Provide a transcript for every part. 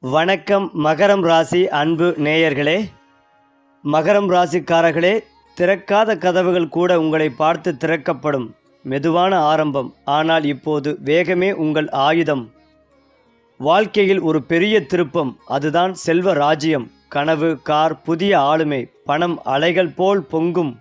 வணக்கம் மகரம் ராசி அன்பு நேயர்களே. மகரம் ராசிக்காரர்களே திறக்காத கதவுகள் கூட உங்களை பார்த்து திறக்கப்படும் மெதுவான ஆரம்பம். ஆனால் இப்போது வேகமே உங்கள் ஆயுதம். வாழ்க்கையில் ஒரு பெரிய திருப்பம். அதுதான் செல்வ ராஜ்யம். கனவு கார் புதிய ஆளுமை பணம் அலைகள் போல் பொங்கும்.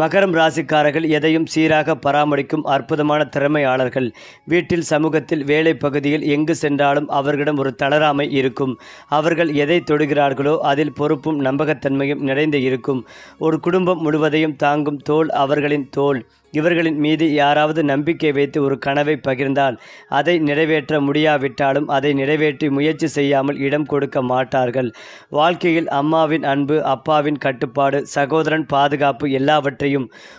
மகரம் ராசிக்காரர்கள் எதையும் சீராக பராமரிக்கும் அற்புதமான திறமையாளர்கள். வீட்டில் சமூகத்தில் வேலை பகுதியில் எங்கு சென்றாலும் அவர்களிடம் ஒரு தளராமை இருக்கும். அவர்கள் எதை தொடுகிறார்களோ அதில் பொறுப்பும் நம்பகத்தன்மையும் நிறைந்து இருக்கும். ஒரு குடும்பம் முழுவதையும் தாங்கும் தோல் அவர்களின் தோல். இவர்களின் மீது யாராவது நம்பிக்கை வைத்து ஒரு கனவை பகிர்ந்தால் அதை நிறைவேற்ற முடியாவிட்டாலும் அதை நிறைவேற்றி முயற்சி செய்யாமல் இடம் கொடுக்க மாட்டார்கள். வாழ்க்கையில் அம்மாவின் அன்பு அப்பாவின் கட்டுப்பாடு சகோதரன் பாதுகாப்பு எல்லாவற்றையும்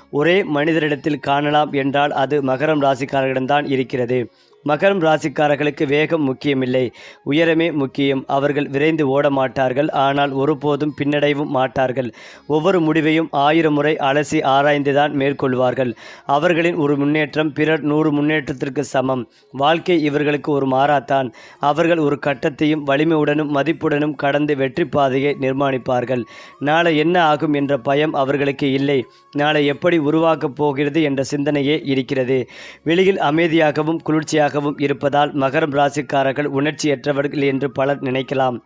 ஒரே மனிதரிடத்தில் காணலாம் என்றால் அது மகரம் ராசிக்காரர்களிடம்தான் இருக்கிறது. மகரம் ராசிக்காரர்களுக்கு வேகம் முக்கியமில்லை. உயரமே முக்கியம். அவர்கள் விரைந்து ஓட மாட்டார்கள். ஆனால் ஒருபோதும் பின்னடைவும் மாட்டார்கள். ஒவ்வொரு முடிவையும் ஆயிரம் முறை அலசி ஆராய்ந்துதான் மேற்கொள்வார்கள். அவர்களின் ஒரு முன்னேற்றம் பிறர் நூறு முன்னேற்றத்திற்கு சமம். வாழ்க்கை இவர்களுக்கு ஒரு மாறாத்தான். அவர்கள் ஒரு கட்டத்தையும் வலிமையுடனும் மதிப்புடனும் கடந்து வெற்றி பாதையை நிர்மாணிப்பார்கள். நாளை என்ன ஆகும் என்ற பயம் அவர்களுக்கு இல்லை. நாளை எப்படி உருவாக்கப் போகிறது என்ற சிந்தனையே இருக்கிறது. வெளியில் அமைதியாகவும் குளிர்ச்சியாக குளிர்ச்சியாகவும் இருப்பதால் மகரம் ராசிக்காரர்கள் உணர்ச்சியற்றவர்கள் என்று பலர் நினைக்கலாம்.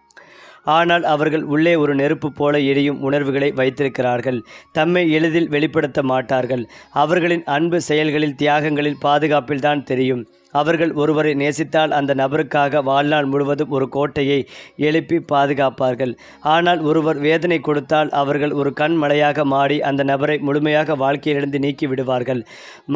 ஆனால் அவர்கள் உள்ளே ஒரு நெருப்பு போல எரியும் உணர்வுகளை வைத்திருக்கிறார்கள். தம்மை எளிதில் வெளிப்படுத்த மாட்டார்கள். அவர்களின் அன்பு செயல்களில் தியாகங்களில் பாதுகாப்பில்தான் தெரியும். அவர்கள் ஒருவரை நேசித்தால் அந்த நபருக்காக வாழ்நாள் முழுவதும் ஒரு கோட்டையை எழுப்பி பாதுகாப்பார்கள். ஆனால் ஒருவர் வேதனை கொடுத்தால் அவர்கள் ஒரு கண்மலையாக மாறி அந்த நபரை முழுமையாக வாழ்க்கையிலிருந்து நீக்கி விடுவார்கள்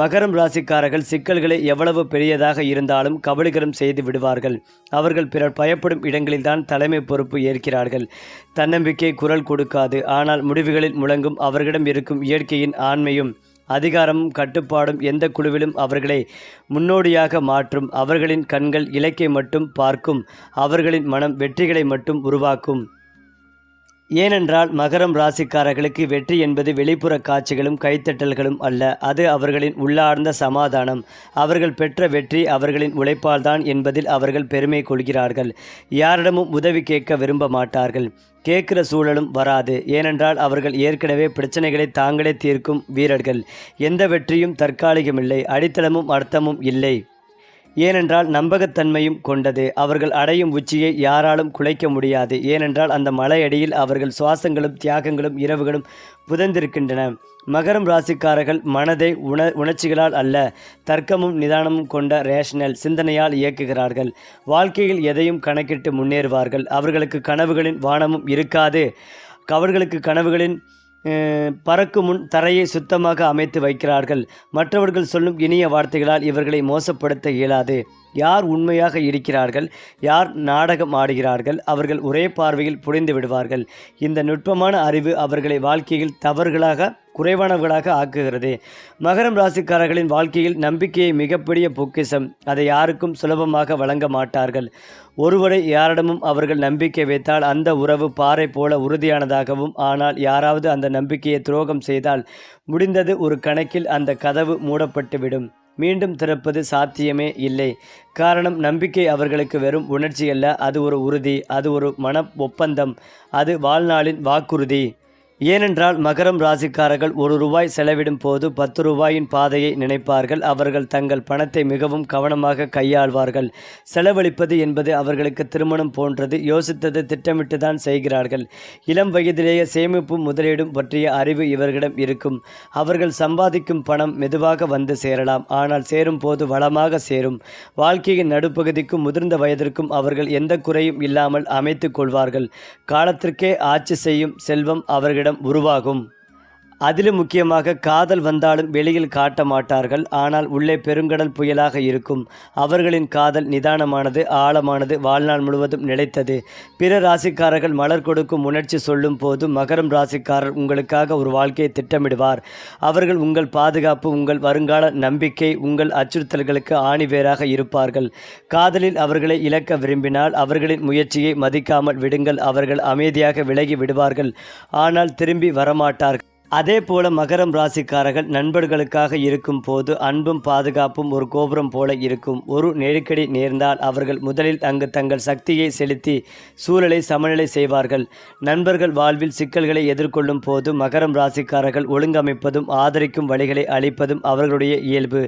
மகரம் ராசிக்காரர்கள் சிக்கல்களை எவ்வளவு பெரியதாக இருந்தாலும் கபலீகரம் செய்து விடுவார்கள். அவர்கள் பிறர் பயப்படும் இடங்களில்தான் தலைமை பொறுப்பு ஏற்கிறார்கள். தன்னம்பிக்கை குரல் கொடுக்காது. ஆனால் முடிவுகளில் முழங்கும் அவர்களிடம் இருக்கும் இயற்கையின் ஆண்மையும் அதிகாரமும் கட்டுப்பாடும் எந்த குழுவிலும் அவர்களை முன்னோடியாக மாற்றும். அவர்களின் கண்கள் இலக்கை மட்டும் பார்க்கும். அவர்களின் மனம் வெற்றிகளை மட்டும் உருவாக்கும். ஏனென்றால் மகரம் ராசிக்காரர்களுக்கு வெற்றி என்பது வெளிப்புற காட்சிகளும் கைத்தட்டல்களும் அல்ல. அது அவர்களின் உள்ளார்ந்த சமாதானம். அவர்கள் பெற்ற வெற்றி அவர்களின் உழைப்பால்தான் என்பதில் அவர்கள் பெருமை கொள்கிறார்கள். யாரிடமும் உதவி கேட்க விரும்ப மாட்டார்கள். கேட்கிற சூழலும் வராது. ஏனென்றால் அவர்கள் ஏற்கனவே பிரச்சனைகளை தாங்களே தீர்க்கும் வீரர்கள். எந்த வெற்றியும் தற்காலிகமில்லை. அடித்தளமும் அர்த்தமும் இல்லை. ஏனென்றால் நம்பகத்தன்மையும் கொண்டது. அவர்கள் அடையும் உச்சியை யாராலும் குலைக்க முடியாது. ஏனென்றால் அந்த மலையடியில் அவர்கள் சுவாசங்களும் தியாகங்களும் இரவுகளும் புதைந்திருக்கின்றன. மகரம் ராசிக்காரர்கள் மனதை உண உணர்ச்சிகளால் அல்ல தர்க்கமும் நிதானமும் கொண்ட ரேஷனல் சிந்தனையால் இயக்குகிறார்கள். வாழ்க்கையில் எதையும் கணக்கிட்டு முன்னேறுவார்கள். அவர்களுக்கு கனவுகளின் வானமும் இருக்காது. அவர்களுக்கு கனவுகளின் பறக்கும் முன் தரையை சுத்தமாக அமைத்து வைக்கிறார்கள். மற்றவர்கள் சொல்லும் இனிய வார்த்தைகளால் இவர்களை மோசப்படுத்த இயலாது. யார் உண்மையாக இருக்கிறார்கள்? யார் நாடகம் ஆடுகிறார்கள்? அவர்கள் ஒரே பார்வையில் புரிந்து விடுவார்கள். இந்த நுட்பமான அறிவு அவர்களை வாழ்க்கையில் தவறுகளாக குறைவானவர்களாக ஆக்குகிறது. மகரம் ராசிக்காரர்களின் வாழ்க்கையில் நம்பிக்கையை மிகப்பெரிய பொக்கிஷம். அதை யாருக்கும் சுலபமாக வழங்க மாட்டார்கள். ஒருவரை யாரிடமும் அவர்கள் நம்பிக்கை வைத்தால் அந்த உறவு பாறை போல உறுதியானதாகவும் ஆனால் யாராவது அந்த நம்பிக்கையை துரோகம் செய்தால் முடிந்தது ஒரு கணக்கில் அந்த கதவு மூடப்பட்டுவிடும். மீண்டும் திறப்பது சாத்தியமே இல்லை. காரணம் நம்பிக்கை அவர்களுக்கு வெறும் உணர்ச்சி அல்ல அது ஒரு உறுதி அது ஒரு மன ஒப்பந்தம் அது வாழ்நாளின் வாக்குறுதி. ஏனென்றால் மகரம் ராசிக்காரர்கள் ஒரு ரூபாய் செலவிடும் போது பத்து ரூபாயின் பாதையை நினைப்பார்கள். அவர்கள் தங்கள் பணத்தை மிகவும் கவனமாக கையாள்வார்கள். செலவழிப்பது என்பது அவர்களுக்கு திருமணம் போன்றது. யோசித்தது திட்டமிட்டு தான் செய்கிறார்கள். இளம் வயதிலேயே சேமிப்பும் முதலீடும் பற்றிய அறிவு இவர்களிடம் இருக்கும். அவர்கள் சம்பாதிக்கும் பணம் மெதுவாக வந்து சேரலாம். ஆனால் சேரும் போது வளமாக சேரும். வாழ்க்கையின் நடுப்பகுதிக்கும் முதிர்ந்த வயதிற்கும் அவர்கள் எந்த குறையும் இல்லாமல் அமைத்துக் கொள்வார்கள். காலத்திற்கே ஆட்சி செய்யும் செல்வம் அவர்களிடம் உருவாகும். அதிலும் முக்கியமாக காதல் வந்தாலும் வெளியில் காட்ட மாட்டார்கள். ஆனால் உள்ளே பெருங்கடல் புயலாக இருக்கும். அவர்களின் காதல் நிதானமானது ஆழமானது வாழ்நாள் முழுவதும் நிலைத்தது. பிற ராசிக்காரர்கள் மலர் கொடுக்கும் உணர்ச்சி சொல்லும் போது மகரம் ராசிக்காரர் உங்களுக்காக ஒரு வாழ்க்கையை திட்டமிடுவார். அவர்கள் உங்கள் பாதுகாப்பு உங்கள் வருங்கால நம்பிக்கை உங்கள் அச்சுறுத்தல்களுக்கு ஆணிவேராக இருப்பார்கள். காதலில் அவர்களை இழக்க விரும்பினால் அவர்களின் முயற்சியை மதிக்காமல் விடுங்கள். அவர்கள் அமைதியாக விலகி விடுவார்கள். ஆனால் திரும்பி வரமாட்டார்கள். அதே போல மகரம் ராசிக்காரர்கள் நண்பர்களுக்காக இருக்கும் போது அன்பும் பாதுகாப்பும் ஒரு கோபுரம் போல இருக்கும். ஒரு நெருக்கடி நேர்ந்தால் அவர்கள் முதலில் அங்கு தங்கள் சக்தியை செலுத்தி சூழலை சமநிலை செய்வார்கள். நண்பர்கள் வாழ்வில் சிக்கல்களை எதிர்கொள்ளும் போது மகரம் ராசிக்காரர்கள் ஒழுங்கமைப்பதும் ஆதரிக்கும் வழிகளை அளிப்பதும் அவர்களுடைய இயல்பு.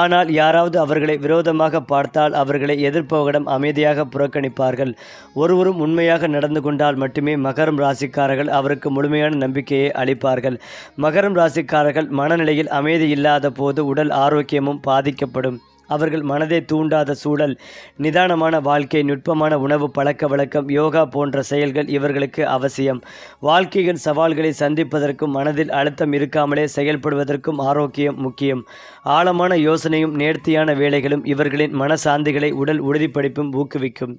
ஆனால் யாராவது அவர்களை விரோதமாக பார்த்தால் அவர்களை எதிர்ப்பவரிடம் அமைதியாக புறக்கணிப்பார்கள். ஒருவரும் உண்மையாக நடந்து கொண்டால் மட்டுமே மகரம் ராசிக்காரர்கள் அவருக்கு முழுமையான நம்பிக்கையை அளிப்பார்கள். மகரம் ராசிக்காரர்கள் மனநிலையில் அமைதி இல்லாத போது உடல் ஆரோக்கியமும் பாதிக்கப்படும். அவர்கள் மனதை தூண்டாத சூழல் நிதானமான வாழ்க்கை நுட்பமான உணவு பழக்க வழக்கம் யோகா போன்ற செயல்கள் இவர்களுக்கு அவசியம். வாழ்க்கையின் சவால்களை சந்திப்பதற்கும் மனதில் அழுத்தம் இருக்காமலே செயல்படுவதற்கும் ஆரோக்கியம் முக்கியம். ஆழமான யோசனையும் நேர்த்தியான வேலைகளும் இவர்களின் மனசாந்திகளை உடல் உறுதிப்படிப்பும் ஊக்குவிக்கும்.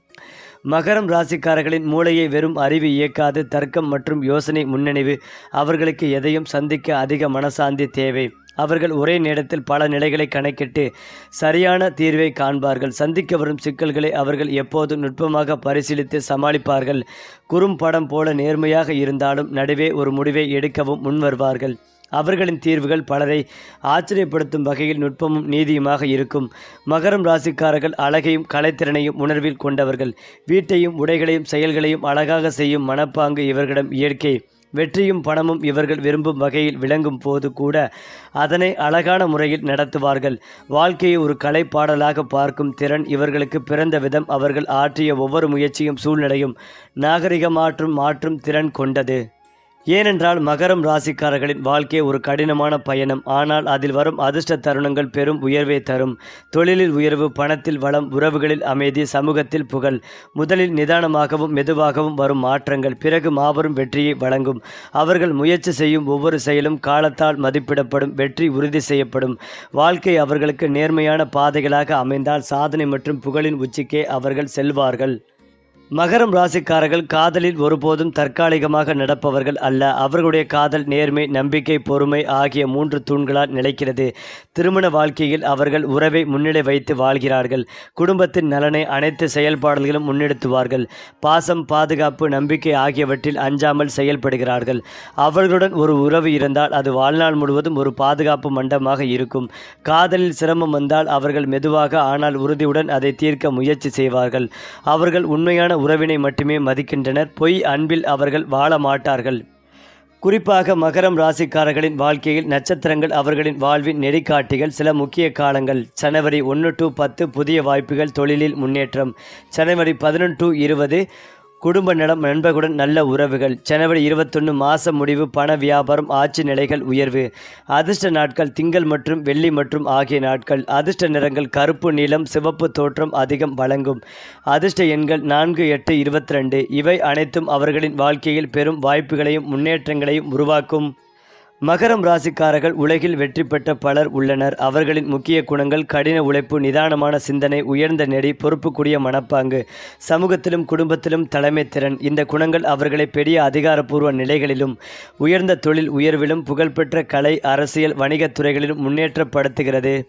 மகரம் ராசிக்காரர்களின் மூளையை வெறும் அறிவு இயக்காது தர்க்கம் மற்றும் யோசனை முன்னணிவு. அவர்களுக்கு எதையும் சந்திக்க அதிக மனசாந்தி தேவை. அவர்கள் ஒரே நேரத்தில் பல நிலைகளை கணக்கிட்டு சரியான தீர்வை காண்பார்கள். சந்திக்க வரும் சிக்கல்களை அவர்கள் எப்போதும் நுட்பமாக பரிசீலித்து சமாளிப்பார்கள்? குறும்படம் போல நேர்மையாக இருந்தாலும் நடுவே ஒரு முடிவை எடுக்கவும் முன்வருவார்கள். அவர்களின் தீர்வுகள் பலரை ஆச்சரியப்படுத்தும் வகையில் நுட்பமும் நீதியுமாக இருக்கும். மகரம் ராசிக்காரர்கள் அழகையும் கலைத்திறனையும் உணர்வில் கொண்டவர்கள். வீட்டையும் உடைகளையும் செயல்களையும் அழகாக செய்யும் மனப்பாங்கு இவர்களிடம் இயற்கை. வெற்றியும் பணமும் இவர்கள் விரும்பும் வகையில் விளங்கும் போது கூட அதனை அழகான முறையில் நடத்துவார்கள். வாழ்க்கையை ஒரு கலைப்பாடலாக பார்க்கும் திறன் இவர்களுக்கு பிறந்த விதம். அவர்கள் ஆற்றிய ஒவ்வொரு முயற்சியும் சூழ்நிலையும் நாகரிகமாற்றும் மாற்றும் திறன் கொண்டது. ஏனென்றால் மகரம் ராசிக்காரர்களின் வாழ்க்கை ஒரு கடினமான பயணம். ஆனால் அதில் வரும் அதிர்ஷ்ட தருணங்கள் பெரும் உயர்வை தரும். தொழிலில் உயர்வு பணத்தில் வளம் உறவுகளில் அமைதி சமூகத்தில் புகழ். முதலில் நிதானமாகவும் மெதுவாகவும் வரும் மாற்றங்கள். பிறகு மாபெரும் வெற்றியை வழங்கும். அவர்கள் முயற்சி செய்யும் ஒவ்வொரு செயலும் காலத்தால் மதிப்பிடப்படும் வெற்றி உறுதி செய்யப்படும். வாழ்க்கை அவர்களுக்கு நேர்மையான பாதைகளாக அமைந்தால் சாதனை மற்றும் புகழின் உச்சிக்கே அவர்கள் செல்வார்கள். மகரம் ராசிக்காரர்கள் காதலில் ஒருபோதும் தற்காலிகமாக நடப்பவர்கள் அல்ல. அவர்களுடைய காதல் நேர்மை நம்பிக்கை பொறுமை ஆகிய மூன்று தூண்களால் நிலைக்கிறது. திருமண வாழ்க்கையில் அவர்கள் உறவை முன்னிலை வைத்து வாழ்கிறார்கள். குடும்பத்தின் நலனை அனைத்து செயல்பாடுகளும் முன்னெடுத்துவார்கள். பாசம் பாதுகாப்பு நம்பிக்கை ஆகியவற்றில் அஞ்சாமல் செயல்படுகிறார்கள். அவர்களுடன் ஒரு உறவு இருந்தால் அது வாழ்நாள் முழுவதும் ஒரு பாதுகாப்பு மண்டமாக இருக்கும். காதலில் சிரமம் வந்தால் அவர்கள் மெதுவாக ஆனால் உறுதியுடன் அதை தீர்க்க முயற்சி செய்வார்கள். அவர்கள் உண்மையான உறவினை மட்டுமே மதிக்கின்றனர். பொய் அன்பில் அவர்கள் வாழ மாட்டார்கள். குறிப்பாக மகரம் ராசிக்காரர்களின் வாழ்க்கையில் நட்சத்திரங்கள் அவர்களின் வாழ்வின் நெறிக்காட்டிகள் சில முக்கிய காலங்கள். ஜனவரி ஒன்று டு பத்து புதிய வாய்ப்புகள் தொழிலில் முன்னேற்றம். ஜனவரி பதினொன்று டு இருபது குடும்ப நலம் நண்பர்களுடன் நல்ல உறவுகள். ஜனவரி இருபத்தொன்று மாத முடிவு பண வியாபாரம் ஆட்சி நிலைகள் உயர்வு. அதிர்ஷ்ட நாட்கள் திங்கள் மற்றும் வெள்ளி மற்றும் ஆகிய நாட்கள். அதிர்ஷ்ட நிறங்கள் கருப்பு நீளம் சிவப்பு தோற்றம் அதிகம் வழங்கும். அதிர்ஷ்ட எண்கள் நான்கு எட்டு இருபத்தி ரெண்டு. இவை அனைத்தும் அவர்களின் வாழ்க்கையில் பெரும் வாய்ப்புகளையும் முன்னேற்றங்களையும் உருவாக்கும். மகரம் ராசிக்காரர்கள் உலகில் வெற்றி பெற்ற பலர் உள்ளனர். அவர்களின் முக்கிய குணங்கள் கடின உழைப்பு நிதானமான சிந்தனை உயர்ந்த நெறி பொறுப்புக்குரிய மனப்பாங்கு சமூகத்திலும் குடும்பத்திலும் தலைமை திறன். இந்த குணங்கள் அவர்களை பெரிய அதிகாரப்பூர்வ நிலைகளிலும் உயர்ந்த தொழில் உயர்விலும் புகழ்பெற்ற கலை அரசியல் வணிகத் துறைகளிலும் முன்னேற்றப்படுத்துகிறது.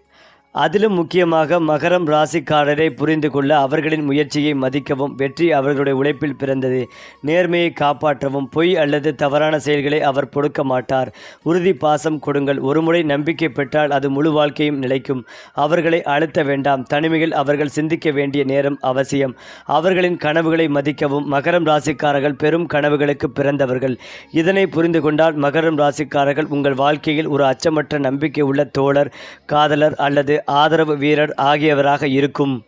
அதிலும் முக்கியமாக மகரம் ராசிக்காரரை புரிந்து கொள்ள அவர்களின் முயற்சியை மதிக்கவும் வெற்றி அவர்களுடைய உழைப்பில் பிறந்தது. நேர்மையை காப்பாற்றவும் பொய் அல்லது தவறான செயல்களை அவர் பொறுக்க மாட்டார். உறுதி பாசம் கொடுங்கள். ஒருமுறை நம்பிக்கை பெற்றால் அது முழு வாழ்க்கையும் நிலைக்கும். அவர்களை அழுத்த வேண்டாம். தனிமையில் அவர்கள் சிந்திக்க வேண்டிய நேரம் அவசியம். அவர்களின் கனவுகளை மதிக்கவும். மகரம் ராசிக்காரர்கள் பெரும் கனவுகளுக்கு பிறந்தவர்கள். இதனை புரிந்து கொண்டால் மகரம் ராசிக்காரர்கள் உங்கள் வாழ்க்கையில் ஒரு அச்சமற்ற நம்பிக்கை உள்ள தோழர் காதலர் அல்லது ஆதரவு வீரர் ஆகியவராக இருக்கும்.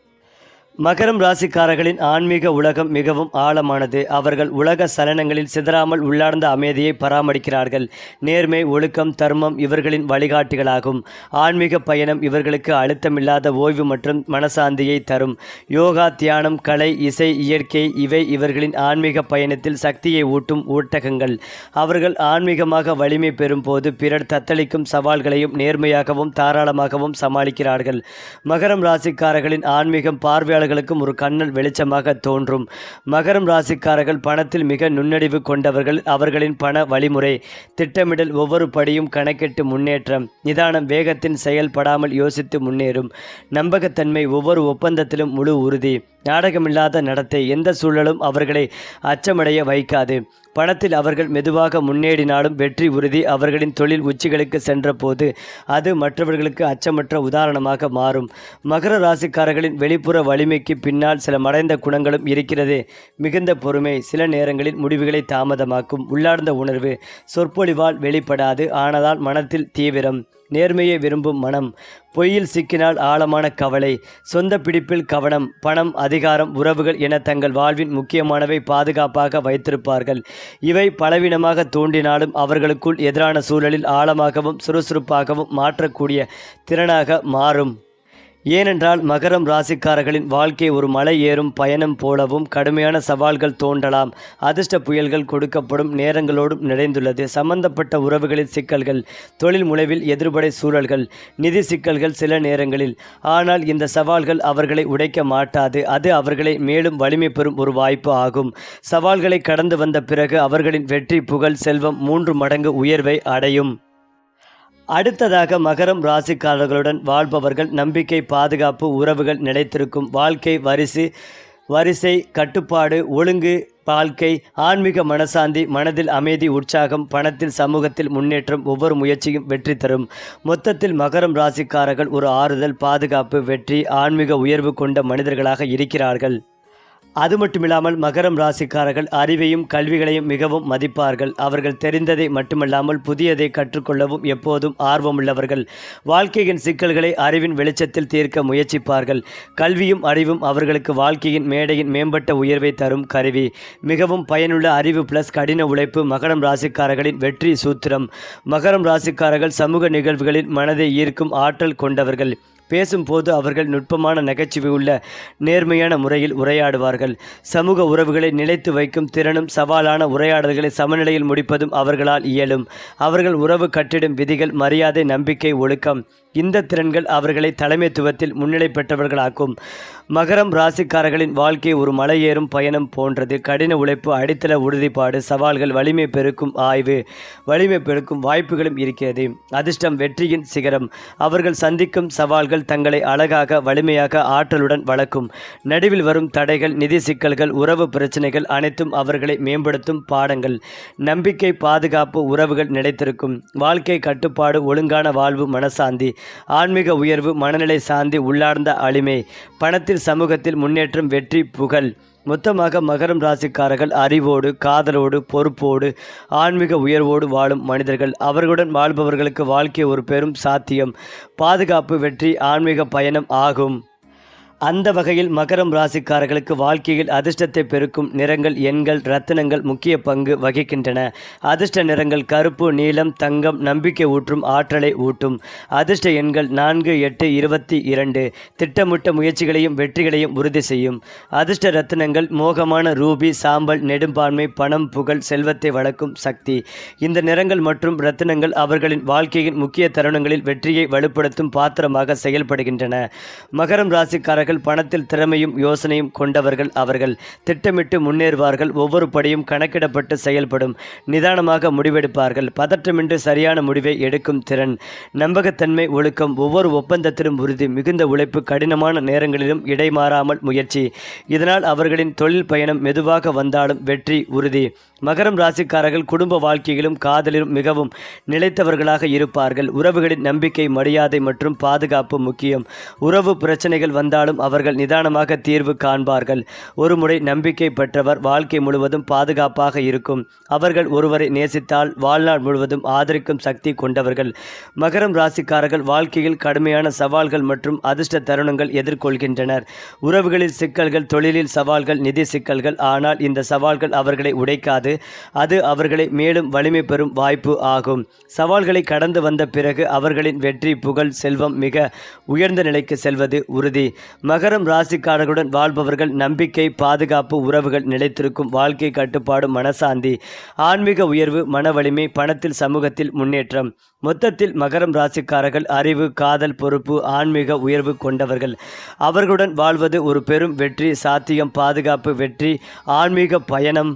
மகரம் ராசிக்காரர்களின் ஆன்மீக உலகம் மிகவும் ஆழமானது. அவர்கள் உலக சலனங்களில் சிதறாமல் உள்ளார்ந்த அமைதியை பராமரிக்கிறார்கள். நேர்மை ஒழுக்கம் தர்மம் இவர்களின் வழிகாட்டிகளாகும். ஆன்மீக பயணம் இவர்களுக்கு அழுத்தமில்லாத ஓய்வு மற்றும் மனசாந்தியை தரும். யோகா தியானம் கலை இசை இயற்கை இவை இவர்களின் ஆன்மீக பயணத்தில் சக்தியை ஊட்டும் ஊட்டகங்கள். அவர்கள் ஆன்மீகமாக வலிமை பெறும் போது பிறர் தத்தளிக்கும் சவால்களையும் நேர்மையாகவும் தாராளமாகவும் சமாளிக்கிறார்கள். மகரம் ராசிக்காரர்களின் ஆன்மீகம் தொழிலாளர்களுக்கும் ஒரு கண்ணல் வெளிச்சமாக தோன்றும். மகரம் ராசிக்காரர்கள் பணத்தில் மிக நுண்ணடிவு கொண்டவர்கள் அவர்களின் பண வழிமுறை திட்டமிடல் ஒவ்வொரு படியும் கணக்கிட்டு முன்னேற்றம் நிதானம் வேகத்தின் செயல்படாமல் யோசித்து முன்னேறும். நம்பகத்தன்மை ஒவ்வொரு ஒப்பந்தத்திலும் முழு உறுதி. நாடகமில்லாத நடத்தை எந்த சூழலும் அவர்களை அச்சமடைய வைக்காது. பணத்தில் அவர்கள் மெதுவாக முன்னேறினாலும் வெற்றி உறுதி அவர்களின் தொழில் உச்சிகளுக்கு சென்றபோது அது மற்றவர்களுக்கு அச்சமற்ற உதாரணமாக மாறும். மகர ராசிக்காரர்களின் வெளிப்புற வலிமைக்கு பின்னால் சில மறைந்த குணங்களும் இருக்கிறது. மிகுந்த பொறுமை சில நேரங்களில் முடிவுகளை தாமதமாக்கும். உள்ளார்ந்த உணர்வு சொற்பொழிவால் வெளிப்படாது ஆனதால் மனத்தில் தீவிரம். நேர்மையை விரும்பும் மனம் பொய்யில் சிக்கினால் ஆழமான கவலை சொந்த பிடிப்பில் கவனம் பணம் அதிகாரம் உறவுகள் என தங்கள் வாழ்வின் முக்கியமானவை பாதுகாப்பாக வைத்திருப்பார்கள். இவை பலவீனமாக தோன்றினாலும் அவர்களுக்குள் எதிரான சூழலில் ஆழமாகவும் சுறுசுறுப்பாகவும் மாற்றக்கூடிய திறனாக மாறும். ஏனென்றால் மகரம் ராசிக்காரர்களின் வாழ்க்கை ஒரு மலை ஏறும் பயணம் போலவும் கடுமையான சவால்கள் தோன்றலாம். அதிர்ஷ்ட புயல்கள் கொடுக்கப்படும் நேரங்களோடும் நிறைந்துள்ளது. சம்பந்தப்பட்ட உறவுகளில் சிக்கல்கள் தொழில் முனைவில் எதிர்படை சூழல்கள் நிதி சிக்கல்கள் சில நேரங்களில். ஆனால் இந்த சவால்கள் அவர்களை உடைக்க மாட்டாது. அது அவர்களை மேலும் வலிமை பெறும் ஒரு வாய்ப்பு ஆகும். சவால்களை கடந்து வந்த பிறகு அவர்களின் வெற்றி புகழ் செல்வம் மூன்று மடங்கு உயர்வை அடையும். அடுத்ததாக மகரம் ராசிக்காரர்களுடன் வாழ்பவர்கள் நம்பிக்கை பாதுகாப்பு உறவுகள் நிலைத்திருக்கும் வாழ்க்கை வரிசை வரிசை கட்டுப்பாடு ஒழுங்கு வாழ்க்கை ஆன்மீக மனசாந்தி மனதில் அமைதி உற்சாகம் பணத்தில் சமூகத்தில் முன்னேற்றம் ஒவ்வொரு முயற்சியும் வெற்றி தரும். மொத்தத்தில் மகரம் ராசிக்காரர்கள் ஒரு ஆறுதல் பாதுகாப்பு வெற்றி ஆன்மீக உயர்வு கொண்ட மனிதர்களாக இருக்கிறார்கள். அது மட்டுமில்லாமல் மகரம் ராசிக்காரர்கள் அறிவையும் கல்விகளையும் மிகவும் மதிப்பார்கள். அவர்கள் தெரிந்ததை மட்டுமல்லாமல் புதியதை கற்றுக்கொள்ளவும் எப்போதும் ஆர்வமுள்ளவர்கள். வாழ்க்கையின் சிக்கல்களை அறிவின் வெளிச்சத்தில் தீர்க்க முயற்சிப்பார்கள். கல்வியும் அறிவும் அவர்களுக்கு வாழ்க்கையின் மேடையின் மேம்பட்ட உயர்வை தரும் கருவி. மிகவும் பயனுள்ள அறிவு பிளஸ் கடின உழைப்பு மகரம் ராசிக்காரர்களின் வெற்றி சூத்திரம். மகரம் ராசிக்காரர்கள் சமூக நிகழ்வுகளில் மனதை ஈர்க்கும் ஆற்றல் கொண்டவர்கள். பேசும்போது அவர்கள் நுட்பமான நகைச்சுவை உள்ள நேர்மையான முறையில் உரையாடுவார்கள். சமூக உறவுகளை நிலைத்து வைக்கும் திறனும் சவாலான உரையாடல்களை சமநிலையில் முடிப்பதும் அவர்களால் இயலும். அவர்கள் உறவு கட்டிடும் விதிகள் மரியாதை நம்பிக்கை ஒழுக்கம் இந்த திறன்கள் அவர்களை தலைமைத்துவத்தில் முன்னிலை பெற்றவர்களாக்கும் மகரம் ராசிக்காரர்களின் வாழ்க்கை ஒரு மலையேறும் பயணம் போன்றது. கடின உழைப்பு அடித்தள உறுதிப்பாடு சவால்கள் வலிமை பெருக்கும் ஆய்வு வலிமை பெருக்கும் வாய்ப்புகளும் இருக்கிறது. அதிர்ஷ்டம் வெற்றியின் சிகரம். அவர்கள் சந்திக்கும் சவால்கள் தங்களை அழகாக வலிமையாக ஆற்றலுடன் வளர்க்கும். நடுவில் வரும் தடைகள் நிதி சிக்கல்கள் உறவு பிரச்சனைகள் அனைத்தும் அவர்களை மேம்படுத்தும் பாடங்கள். நம்பிக்கை பாதுகாப்பு உறவுகள் நிலைத்திருக்கும். வாழ்க்கை கட்டுப்பாடு ஒழுங்கான வாழ்வு மனசாந்தி ஆன்மீக உயர்வு மனநிலை சாந்தி உள்ளார்ந்த அளிமை பணத்தில் சமூகத்தில் முன்னேற்றம் வெற்றி புகழ். மொத்தமாக மகரம் ராசிக்காரர்கள் அறிவோடு காதலோடு பொறுப்போடு ஆன்மீக உயர்வோடு வாழும் மனிதர்கள். அவர்களுடன் வாழ்பவர்களுக்கு வாழ்க்கை ஒரு பெரும் சாத்தியம். பாதுகாப்பு வெற்றி ஆன்மீக பயணம் ஆகும். அந்த வகையில் மகரம் ராசிக்காரர்களுக்கு வாழ்க்கையில் அதிர்ஷ்டத்தை பெருக்கும் நிறங்கள் எண்கள் ரத்தினங்கள் முக்கிய பங்கு வகிக்கின்றன. அதிர்ஷ்ட நிறங்கள் கருப்பு நீலம் தங்கம் நம்பிக்கை ஊற்றும் ஆற்றலை ஊட்டும். அதிர்ஷ்ட எண்கள் நான்கு எட்டு இருபத்தி இரண்டு. திட்டமிட்ட முயற்சிகளையும் வெற்றிகளையும் உறுதி செய்யும். அதிர்ஷ்ட ரத்தினங்கள் மோகமான ரூபி சாம்பல் நெடும்பான்மை பணம் புகழ் செல்வத்தை வளர்க்கும் சக்தி. இந்த நிறங்கள் மற்றும் ரத்தினங்கள் அவர்களின் வாழ்க்கையின் முக்கிய தருணங்களில் வெற்றியை வலுப்படுத்தும் பாத்திரமாக செயல்படுகின்றன. மகரம் ராசிக்காரர்கள் பணத்தில் திறமையும் யோசனையும் கொண்டவர்கள் அவர்கள். திட்டமிட்டு முன்னேறுவார்கள். ஒவ்வொரு படியும் கணக்கிடப்பட்டு செயல்படும். நிதானமாக முடிவெடுப்பார்கள். பதற்றமின்றி சரியான முடிவை எடுக்கும் திறன். நம்பகத்தன்மை ஒழுக்கம் ஒவ்வொரு ஒப்பந்தத்திலும் உறுதி. மிகுந்த உழைப்பு கடினமான நேரங்களிலும் இடைமாறாமல் முயற்சி. இதனால் அவர்களின் தொழில் பயணம் மெதுவாக வந்தாலும் வெற்றி உறுதி. மகரம் ராசிக்காரர்கள் குடும்ப வாழ்க்கையிலும் காதலிலும் மிகவும் நிலைத்தவர்களாக இருப்பார்கள். உறவுகளின் நம்பிக்கை மரியாதை மற்றும் பாதுகாப்பு முக்கியம். உறவு பிரச்சனைகள் வந்தாலும் அவர்கள் நிதானமாக தீர்வு காண்பார்கள். ஒருமுறை நம்பிக்கை பெற்றவர் வாழ்க்கை முழுவதும் பாதுகாப்பாக இருக்கும். அவர்கள் ஒருவரை நேசித்தால் வாழ்நாள் முழுவதும் ஆதரிக்கும் சக்தி கொண்டவர்கள். மகரம் ராசிக்காரர்கள் வாழ்க்கையில் கடுமையான சவால்கள் மற்றும் அதிர்ஷ்ட தருணங்கள் எதிர்கொள்கின்றனர். உறவுகளில் சிக்கல்கள் தொழிலில் சவால்கள் நிதி சிக்கல்கள். ஆனால் இந்த சவால்கள் அவர்களை உடைக்காது. அது அவர்களை மேலும் வலிமை பெறும் வாய்ப்பு ஆகும். சவால்களை கடந்து வந்த பிறகு அவர்களின் வெற்றி புகழ் செல்வம் மிக உயர்ந்த நிலைக்கு செல்வது உறுதி. மகரம் ராசிக்காரர்களுடன் வாழ்பவர்கள் நம்பிக்கை பாதுகாப்பு உறவுகள் நிலைத்திருக்கும் வாழ்க்கை கட்டுப்பாடு மனசாந்தி ஆன்மீக உயர்வு மன வலிமை பணத்தில் சமூகத்தில் முன்னேற்றம். மொத்தத்தில் மகரம் ராசிக்காரர்கள் அறிவு காதல் பொறுப்பு ஆன்மீக உயர்வு கொண்டவர்கள். அவர்களுடன் வாழ்வது ஒரு பெரும் வெற்றி சாத்தியம் பாதுகாப்பு வெற்றி ஆன்மீக பயணம்.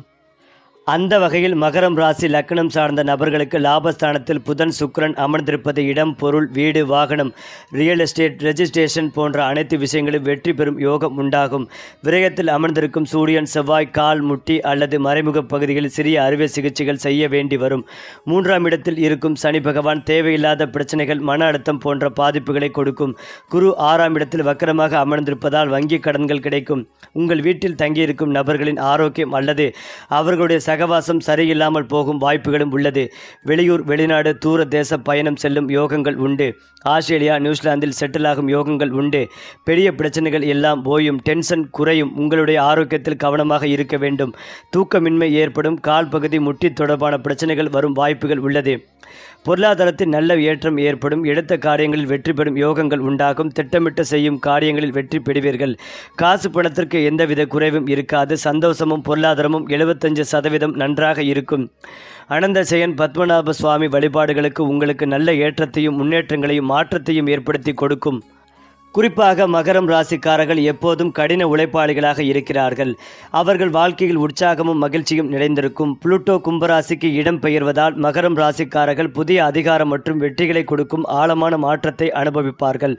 அந்த வகையில் மகரம் ராசி லக்னம் சார்ந்த நபர்களுக்கு லாபஸ்தானத்தில் புதன் சுக்கரன் அமர்ந்திருப்பது இடம் பொருள் வீடு வாகனம் ரியல் எஸ்டேட் ரெஜிஸ்ட்ரேஷன் போன்ற அனைத்து விஷயங்களும் வெற்றி பெறும் யோகம் உண்டாகும். விரயத்தில் அமர்ந்திருக்கும் சூரியன் செவ்வாய் கால் முட்டி அல்லது மறைமுக பகுதிகளில் சிறிய அறுவை சிகிச்சைகள் செய்ய வேண்டி வரும். மூன்றாம் இடத்தில் இருக்கும் சனி பகவான் தேவையில்லாத பிரச்சனைகள் மன அழுத்தம் போன்ற பாதிப்புகளை கொடுக்கும். குரு ஆறாம் இடத்தில் வக்கரமாக அமர்ந்திருப்பதால் வங்கி கடன்கள் கிடைக்கும். உங்கள் வீட்டில் தங்கியிருக்கும் நபர்களின் ஆரோக்கியம் அல்லது அவர்களுடைய சகவாசம் சரியில்லாமல் போகும் வாய்ப்புகளும் உள்ளது. வெளியூர் வெளிநாடு தூர தேச பயணம் செல்லும் யோகங்கள் உண்டு. ஆஸ்திரேலியா நியூசிலாந்தில் செட்டில் ஆகும் யோகங்கள் உண்டு. பெரிய பிரச்சனைகள் எல்லாம் ஓயும் டென்ஷன் குறையும் உங்களுடைய ஆரோக்கியத்தில் கவனமாக இருக்க வேண்டும். தூக்கமின்மை ஏற்படும் கால் பகுதி முட்டி தொடர்பான பிரச்சனைகள் வரும் வாய்ப்புகள் உள்ளது. பொருளாதாரத்தில் நல்ல ஏற்றம் ஏற்படும் எடுத்த காரியங்களில் வெற்றி பெறும் யோகங்கள் உண்டாகும் திட்டமிட்டு செய்யும் காரியங்களில் வெற்றி பெறுவீர்கள். காசு பணத்திற்கு எந்தவித குறைவும் இருக்காது. சந்தோஷமும் பொருளாதாரமும் எழுபத்தஞ்சு சதவீதம் நன்றாக இருக்கும். அனந்த செயன் பத்மநாப சுவாமி வழிபாடுகளுக்கு உங்களுக்கு நல்ல ஏற்றத்தையும் முன்னேற்றங்களையும் மாற்றத்தையும் ஏற்படுத்தி கொடுக்கும். குறிப்பாக மகரம் ராசிக்காரர்கள் எப்போதும் கடின உழைப்பாளிகளாக இருக்கிறார்கள். அவர்கள் வாழ்க்கையில் உற்சாகமும் மகிழ்ச்சியும் நிறைந்திருக்கும். புளுட்டோ கும்பராசிக்கு இடம் பெயர்வதால் மகரம் ராசிக்காரர்கள் புதிய அதிகாரம் மற்றும் வெற்றிகளை கொடுக்கும் ஆழமான மாற்றத்தை அனுபவிப்பார்கள்.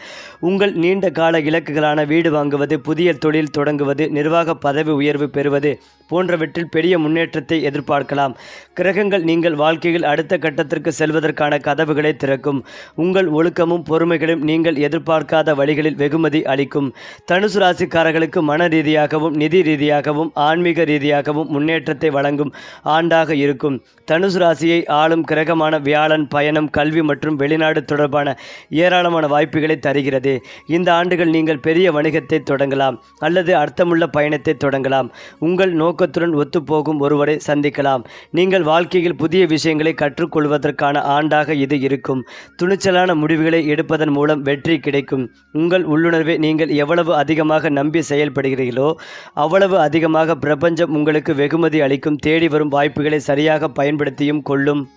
உங்கள் நீண்ட கால இலக்குகளான வீடு வாங்குவது புதிய தொழில் தொடங்குவது நிர்வாக பதவி உயர்வு பெறுவது போன்றவற்றில் பெரிய முன்னேற்றத்தை எதிர்பார்க்கலாம். கிரகங்கள் நீங்கள் வாழ்க்கையில் அடுத்த கட்டத்திற்கு செல்வதற்கான கதவுகளை திறக்கும். உங்கள் ஒழுக்கமும் பொறுமைகளும் நீங்கள் எதிர்பார்க்காத வழிகளில் வெகுமதி அளிக்கும் தனுசு ராசிக்காரர்களுக்கு மன ரீதியாகவும் நிதி ரீதியாகவும் ஆன்மீக ரீதியாகவும் முன்னேற்றத்தை வழங்கும் ஆண்டாக இருக்கும். தனுசு ராசியை ஆளும் கிரகமான வியாழன் பயணம் கல்வி மற்றும் வெளிநாடு தொடர்பான ஏராளமான வாய்ப்புகளை தருகிறது. இந்த ஆண்டுகள் நீங்கள் பெரிய வணிகத்தை தொடங்கலாம் அல்லது அர்த்தமுள்ள பயணத்தை தொடங்கலாம். உங்கள் நோக்கத்துடன் ஒத்துப்போகும் ஒருவரை சந்திக்கலாம். நீங்கள் வாழ்க்கையில் புதிய விஷயங்களை கற்றுக்கொள்வதற்கான ஆண்டாக இது இருக்கும். துணிச்சலான முடிவுகளை எடுப்பதன் மூலம் வெற்றி கிடைக்கும். உங்கள் உள்ளுணர்வை நீங்கள் எவ்வளவு அதிகமாக நம்பி செயல்படுகிறீர்களோ அவ்வளவு அதிகமாக பிரபஞ்சம் உங்களுக்கு வெகுமதி அளிக்கும் தேடி வரும் வாய்ப்புகளை சரியாக பயன்படுத்தியும் கொள்ளும்.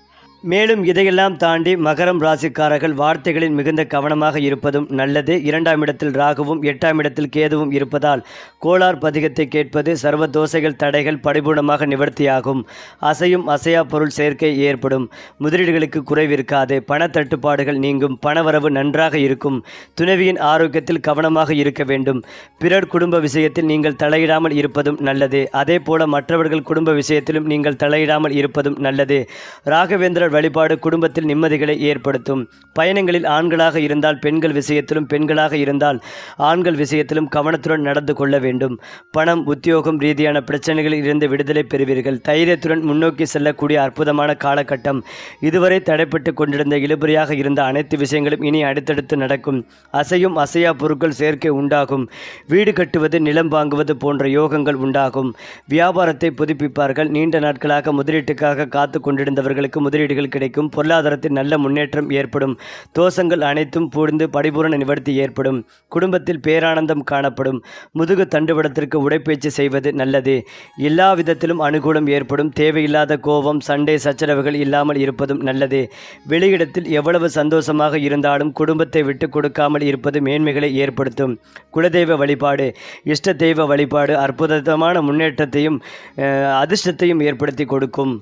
மேலும் இதையெல்லாம் தாண்டி மகரம் ராசிக்காரர்கள் வார்த்தைகளில் மிகுந்த கவனமாக இருப்பதும் நல்லது. இரண்டாம் இடத்தில் ராகுவும் எட்டாம் இடத்தில் கேதுவும் இருப்பதால் கோளார் பதிகத்தை கேட்பது சர்வ தோசைகள் தடைகள் பரிபூர்ணமாக நிவர்த்தியாகும். அசையும் அசையா பொருள் சேர்க்கை ஏற்படும். முதலீடுகளுக்கு குறைவிருக்காது பண தட்டுப்பாடுகள் நீங்கும். பணவரவு நன்றாக இருக்கும். துணைவியின் ஆரோக்கியத்தில் கவனமாக இருக்க வேண்டும். பிறர் குடும்ப விஷயத்தில் நீங்கள் தலையிடாமல் இருப்பதும் நல்லது. அதே போல மற்றவர்கள் குடும்ப விஷயத்திலும் நீங்கள் தலையிடாமல் இருப்பதும் நல்லது. ராகவேந்திரர் வழிபாடு குடும்பத்தில் நிம்மதிகளை ஏற்படுத்தும். பயணங்களில் ஆண்களாக இருந்தால் பெண்கள் விஷயத்திலும் பெண்களாக இருந்தால் ஆண்கள் விஷயத்திலும் கவனத்துடன் நடந்து கொள்ள வேண்டும். பணம் உத்தியோகம் ரீதியான பிரச்சனைகளில் இருந்து விடுதலை பெறுவீர்கள். தைரியத்துடன் முன்னோக்கி செல்லக்கூடிய அற்புதமான காலகட்டம். இதுவரை தடைப்பட்டு கொண்டிருந்த இழுபறியாக இருந்த அனைத்து விஷயங்களும் இனி அடுத்தடுத்து நடக்கும். அசையும் அசையா பொருட்கள் சேர்க்கை உண்டாகும். வீடு கட்டுவது நிலம் வாங்குவது போன்ற யோகங்கள் உண்டாகும். வியாபாரத்தை புதுப்பிப்பார்கள். நீண்ட நாட்களாக முதலீட்டுக்காக காத்து கொண்டிருந்தவர்களுக்கு முதலீடுகள் கிடைக்கும். பொருளாதாரத்தில் நல்ல முன்னேற்றம் ஏற்படும். தோஷங்கள் அனைத்தும் பூர்ந்து படிபூரண நிவர்த்தி ஏற்படும். குடும்பத்தில் பேரானந்தம் காணப்படும். முதுகு தண்டுவடத்திற்கு உடைப்பயிற்சி செய்வது நல்லது. எல்லா விதத்திலும் அனுகூலம் ஏற்படும். தேவையில்லாத கோபம் சண்டை சச்சரவுகள் இல்லாமல் இருப்பதும் நல்லது. வெளியிடத்தில் எவ்வளவு சந்தோஷமாக இருந்தாலும் குடும்பத்தை விட்டு கொடுக்காமல் இருப்பது மேன்மைகளை ஏற்படுத்தும். குலதெய்வ வழிபாடு இஷ்ட தெய்வ வழிபாடு அற்புதமான முன்னேற்றத்தையும் அதிர்ஷ்டத்தையும் ஏற்படுத்தி கொடுக்கும்.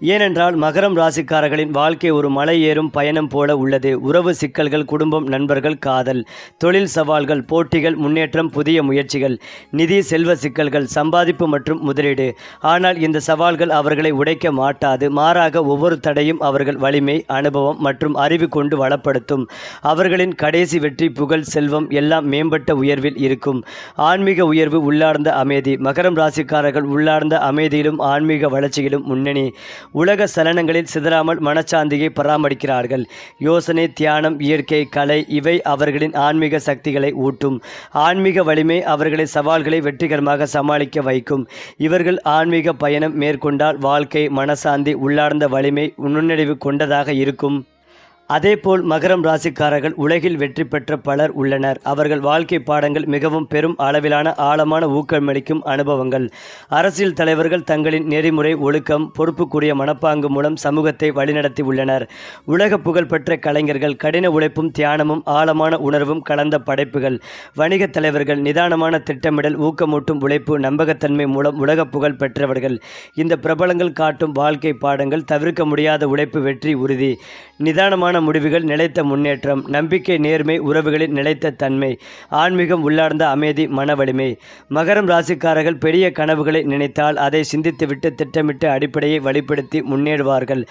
ஏனென்றால் மகரம் ராசிக்காரர்களின் வாழ்க்கை ஒரு மலை ஏறும் பயணம் போல உள்ளது. உறவு சிக்கல்கள் குடும்பம் நண்பர்கள் காதல் தொழில் சவால்கள் போட்டிகள் முன்னேற்றம் புதிய முயற்சிகள் நிதி செல்வ சிக்கல்கள் சம்பாதிப்பு மற்றும் முதலீடு. ஆனால் இந்த சவால்கள் அவர்களை உடைக்க மாட்டாது. மாறாக ஒவ்வொரு தடையும் அவர்கள் வலிமை அனுபவம் மற்றும் அறிவு கொண்டு வளப்படுத்தும். அவர்களின் கடைசி வெற்றி புகழ் செல்வம் எல்லாம் மேம்பட்ட உயர்வில் இருக்கும். ஆன்மீக உயர்வு உள்ளார்ந்த அமைதி. மகரம் ராசிக்காரர்கள் உள்ளார்ந்த அமைதியிலும் ஆன்மீக வளர்ச்சியிலும் முன்னணி. உலக சலனங்களில் சிதறாமல் மனச்சாந்தியை பராமரிக்கிறார்கள். யோசனை தியானம் இயற்கை கலை இவை அவர்களின் ஆன்மீக சக்திகளை ஊட்டும். ஆன்மீக வலிமை அவர்களை சவால்களை வெற்றிகரமாக சமாளிக்க வைக்கும். இவர்கள் ஆன்மீக பயணம் மேற்கொண்டால் வாழ்க்கை மனசாந்தி உள்ளார்ந்த வலிமை நுண்ணறிவு கொண்டதாக இருக்கும். அதேபோல் மகரம் ராசிக்காரர்கள் உலகில் வெற்றி பெற்ற பலர் உள்ளனர். அவர்கள் வாழ்க்கை பாடங்கள் மிகவும் பெரும் அளவிலான ஆழமான ஊக்கமளிக்கும் அனுபவங்கள். அரசியல் தலைவர்கள் தங்களின் நெறிமுறை ஒழுக்கம் பொறுப்புக்குரிய மனப்பாங்கு மூலம் சமூகத்தை வழிநடத்தி உள்ளனர். உலக புகழ்பெற்ற கலைஞர்கள் கடின உழைப்பும் தியானமும் ஆழமான உணர்வும் கலந்த படைப்புகள். வணிகத் தலைவர்கள் நிதானமான திட்டமிடல் ஊக்கமூட்டும் உழைப்பு நம்பகத்தன்மை மூலம் உலக புகழ் பெற்றவர்கள். இந்த பிரபலங்கள் காட்டும் வாழ்க்கை பாடங்கள் தவிர்க்க முடியாத உழைப்பு வெற்றி உறுதி. நிதானமான சரியான முடிவுகள் நிலைத்த முன்னேற்றம் நம்பிக்கை நேர்மை உறவுகளின் நிலைத்த தன்மை ஆன்மீகம் உள்ளார்ந்த அமைதி மன வலிமை. மகரம் ராசிக்காரர்கள் பெரிய கனவுகளை நினைத்தால் அதை சிந்தித்துவிட்டு திட்டமிட்டு அடிப்படையை வழிப்படுத்தி முன்னேறுவார்கள்.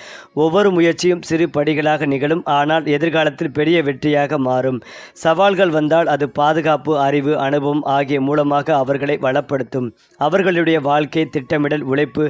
ஒவ்வொரு முயற்சியும் சிறு படிகளாக நிகழும் ஆனால் எதிர்காலத்தில் பெரிய வெற்றியாக மாறும். சவால்கள் வந்தால் அது பாதுகாப்பு அறிவு அனுபவம் ஆகிய மூலமாக அவர்களை வளப்படுத்தும். அவர்களுடைய வாழ்க்கை திட்டமிடல் உழைப்பு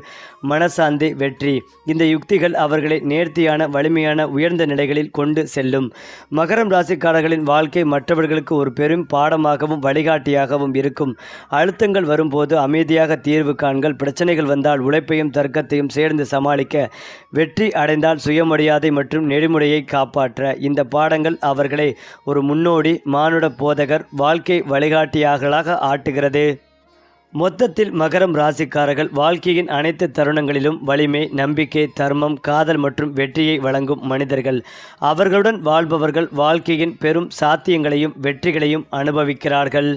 மனசாந்தி வெற்றி. இந்த யுக்திகள் அவர்களை நேர்த்தியான வலிமையான உயர்ந்த நிலைகளில் கொண்டு செல்லும். மகரம் ராசிக்காரர்களின் வாழ்க்கை மற்றவர்களுக்கு ஒரு பெரும் பாடமாகவும் வழிகாட்டியாகவும் இருக்கும். அழுத்தங்கள் வரும்போது அமைதியாக தீர்வு காண்கள். பிரச்சனைகள் வந்தால் உழைப்பையும் தர்க்கத்தையும் சேர்ந்து சமாளிக்க வெற்றி அடைந்தால் சுயமரியாதை மற்றும் நெறிமுறையை காப்பாற்ற. இந்த பாடங்கள் அவர்களை ஒரு முன்னோடி மானுட போதகர் வாழ்க்கை வழிகாட்டியாகலாக ஆட்டுகிறது. மொத்தத்தில் மகரம் ராசிக்காரர்கள் வாழ்க்கையின் அனைத்து தருணங்களிலும் வலிமை நம்பிக்கை தர்மம் காதல் மற்றும் வெற்றியை வழங்கும் மனிதர்கள். அவர்களுடன் வாழ்பவர்கள் வாழ்க்கையின் பெரும் சாத்தியங்களையும் வெற்றிகளையும் அனுபவிக்கிறார்கள்.